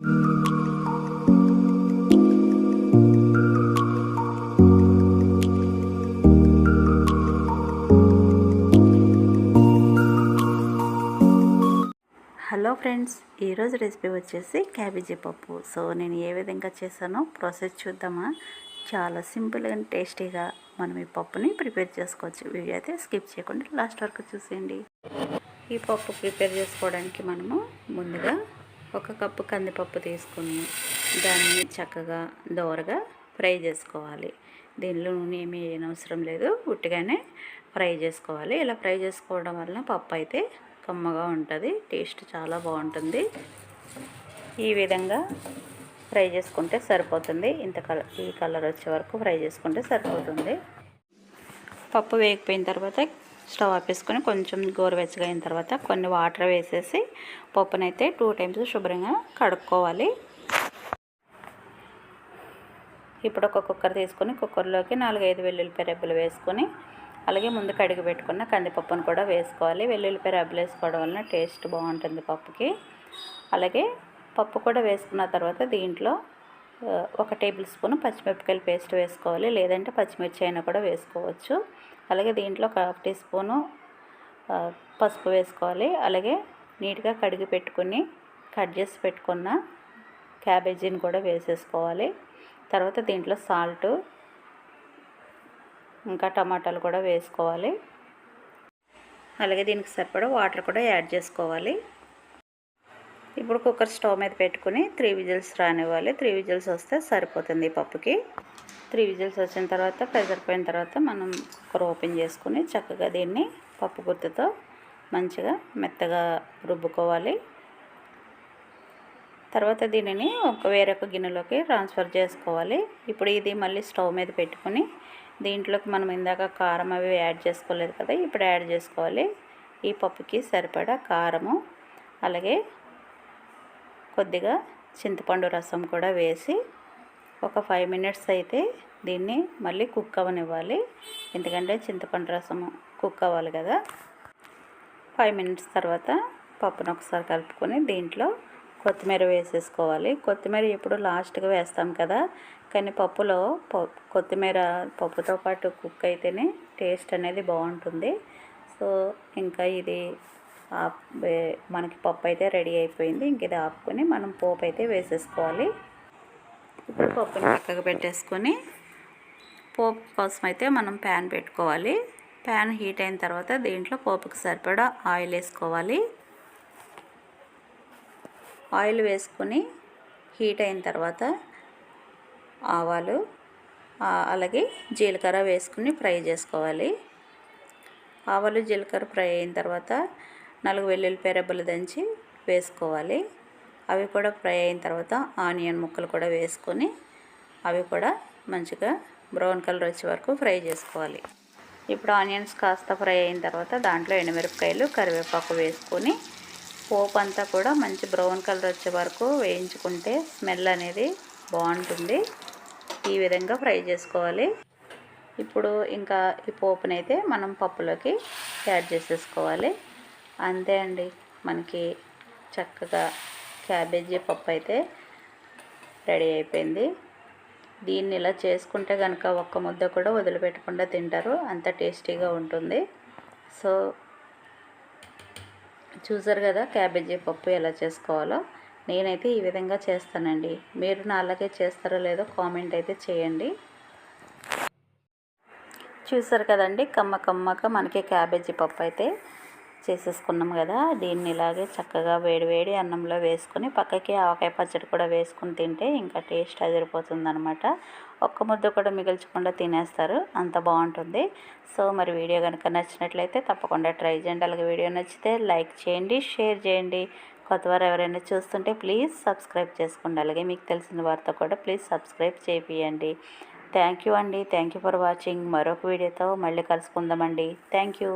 Hello friends ఈరోజు recipe వచ్చేసి cabbage పప్పు. సో నేను ఏ విధంగా చేశానో ప్రాసెస్ చూద్దామా? చాలా సింపుల్ అండ్ టేస్టీగా మనం ఈ పప్పుని ప్రిపేర్ చేసుకోవచ్చు. వీడియో అయితే స్కిప్ చేయకుండా లాస్ట్ వరకు చూసేయండి. ఈ పప్పు ప్రిపేర్ చేసుకోవడానికి మనము ముందుగా ఒక కప్పు కందిపప్పు తీసుకుని దాన్ని చక్కగా దోరగా ఫ్రై చేసుకోవాలి. దీనిలో నూనె ఏమీ అవసరం లేదు. ఉట్టిగానే ఫ్రై చేసుకోవాలి. ఇలా ఫ్రై చేసుకోవడం వలన పప్పు అయితే కమ్మగా ఉంటుంది. టేస్ట్ చాలా బాగుంటుంది. ఈ విధంగా ఫ్రై చేసుకుంటే సరిపోతుంది. ఇంత కలర్ ఈ కలర్ వచ్చే వరకు ఫ్రై చేసుకుంటే సరిపోతుంది. పప్పు వేగిపోయిన తర్వాత స్టవ్ ఆపేసుకొని కొంచెం గోరువెచ్చగా అయిన తర్వాత కొన్ని వాటర్ వేసేసి పప్పునైతే టూ టైమ్స్ శుభ్రంగా కడుక్కోవాలి. ఇప్పుడు ఒక కుక్కర్ తీసుకొని కుక్కర్లోకి నాలుగైదు వెల్లుల్లిపాయ రెబ్బలు వేసుకొని అలాగే ముందు కడిగి పెట్టుకున్న కందిపప్పును కూడా వేసుకోవాలి. వెల్లుల్లిపాయ రబ్బలు వేసుకోవడం వలన టేస్ట్ బాగుంటుంది పప్పుకి. అలాగే పప్పు కూడా వేసుకున్న తర్వాత దీంట్లో ఒక టేబుల్ స్పూన్ పచ్చిమిరపకాయల పేస్ట్ వేసుకోవాలి. లేదంటే పచ్చిమిర్చి అయినా కూడా వేసుకోవచ్చు. అలాగే దీంట్లో ఒక హాఫ్ టీ స్పూను పసుపు వేసుకోవాలి. అలాగే నీట్గా కడిగి పెట్టుకుని కట్ చేసి పెట్టుకున్న క్యాబేజీని కూడా వేసేసుకోవాలి. తర్వాత దీంట్లో సాల్టు ఇంకా టమాటాలు కూడా వేసుకోవాలి. అలాగే దీనికి సరిపడా వాటర్ కూడా యాడ్ చేసుకోవాలి. ఇప్పుడు కుక్కర్ స్టవ్ మీద పెట్టుకుని త్రీ విజిల్స్ రానివ్వాలి. త్రీ విజిల్స్ వస్తే సరిపోతుంది పప్పుకి. త్రీ విజిల్స్ వచ్చిన తర్వాత ప్రెజర్ పోయిన తర్వాత మనం కుక్కర్ ఓపెన్ చేసుకుని చక్కగా దీన్ని పప్పు గుర్తుతో మంచిగా మెత్తగా రుబ్బుకోవాలి. తర్వాత దీనిని ఒక వేరొక గిన్నెలోకి ట్రాన్స్ఫర్ చేసుకోవాలి. ఇప్పుడు ఇది మళ్ళీ స్టవ్ మీద పెట్టుకుని దీంట్లోకి మనం ఇందాక కారం అవి యాడ్ చేసుకోలేదు కదా ఇప్పుడు యాడ్ చేసుకోవాలి. ఈ పప్పుకి సరిపడా కారము అలాగే కొద్దిగా చింతపండు రసం కూడా వేసి ఒక ఫైవ్ మినిట్స్ అయితే దీన్ని మళ్ళీ కుక్ అవ్వనివ్వాలి ఎందుకంటే చింతపండు రసము కుక్ అవ్వాలి కదా. ఫైవ్ మినిట్స్ తర్వాత పప్పును ఒకసారి కలుపుకొని దీంట్లో కొత్తిమీర వేసేసుకోవాలి. కొత్తిమీర ఎప్పుడు లాస్ట్గా వేస్తాం కదా. కానీ పప్పులో కొత్తిమీర పప్పుతో పాటు కుక్ అయితేనే టేస్ట్ అనేది బాగుంటుంది. సో ఇంకా ఇది మనకి పప్పు అయితే రెడీ అయిపోయింది. ఇంక ఇది ఆపుకొని మనం పోపు అయితే వేసేసుకోవాలి. ఇప్పుడు పప్పుని పక్కకు పెట్టేసుకొని పోపు కోసం అయితే మనం ప్యాన్ పెట్టుకోవాలి. ప్యాన్ హీట్ అయిన తర్వాత దీంట్లో పోపుకి సరిపడా ఆయిల్ వేసుకోవాలి. ఆయిల్ వేసుకొని హీట్ అయిన తర్వాత ఆవాలు అలాగే జీలకర్ర వేసుకుని ఫ్రై చేసుకోవాలి. ఆవాలు జీలకర్ర ఫ్రై అయిన తర్వాత నాలుగు వెల్లుల్లిపాయ రెబ్బలు దంచి వేసుకోవాలి. అవి కూడా ఫ్రై అయిన తర్వాత ఆనియన్ ముక్కలు కూడా వేసుకొని అవి కూడా మంచిగా బ్రౌన్ కలర్ వచ్చే వరకు ఫ్రై చేసుకోవాలి. ఇప్పుడు ఆనియన్స్ కాస్త ఫ్రై అయిన తర్వాత దాంట్లో ఎండుమిరపకాయలు కరివేపాకు వేసుకొని పోపు అంతా కూడా మంచి బ్రౌన్ కలర్ వచ్చే వరకు వేయించుకుంటే స్మెల్ అనేది బాగుంటుంది. ఈ విధంగా ఫ్రై చేసుకోవాలి. ఇప్పుడు ఇంకా ఈ పోపునైతే మనం పప్పులోకి యాడ్ చేసేసుకోవాలి. అంతే అండి. మనకి చక్కగా క్యాబేజీ పప్పు అయితే రెడీ అయిపోయింది. దీన్ని ఇలా చేసుకుంటే కనుక ఒక్క ముద్ద కూడా వదిలిపెట్టకుండా తింటారు. అంత టేస్టీగా ఉంటుంది. సో చూసారు కదా క్యాబేజీ పప్పు ఎలా చేసుకోవాలో? నేనైతే ఈ విధంగా చేస్తానండి. మీరు నా అలాగే చేస్తారో లేదో కామెంట్ అయితే చేయండి. చూసారు కదండి కమ్మ కమ్మక మనకి క్యాబేజీ పప్పు అయితే చేసేసుకున్నాం కదా. దీన్ని ఇలాగే చక్కగా వేడి వేడి అన్నంలో వేసుకొని పక్కకి ఆవకాయ పచ్చడి కూడా వేసుకుని తింటే ఇంకా టేస్ట్ అదిరిపోతుంది అనమాట ఒక్క ముద్ద కూడా మిగిల్చకుండా తినేస్తారు. అంత బాగుంటుంది. సో మరి వీడియో కనుక నచ్చినట్లయితే తప్పకుండా ట్రై చేయండి. అలాగే వీడియో నచ్చితే లైక్ చేయండి షేర్ చేయండి. కొత్తవారు ఎవరైనా చూస్తుంటే ప్లీజ్ సబ్స్క్రైబ్ చేసుకోండి. అలాగే మీకు తెలిసిన వారితో కూడా ప్లీజ్ సబ్స్క్రైబ్ చేపియండి. థ్యాంక్ యూ అండి. Thank you for watching. మరొక వీడియోతో మళ్ళీ కలుసుకుందామండి. Thank you.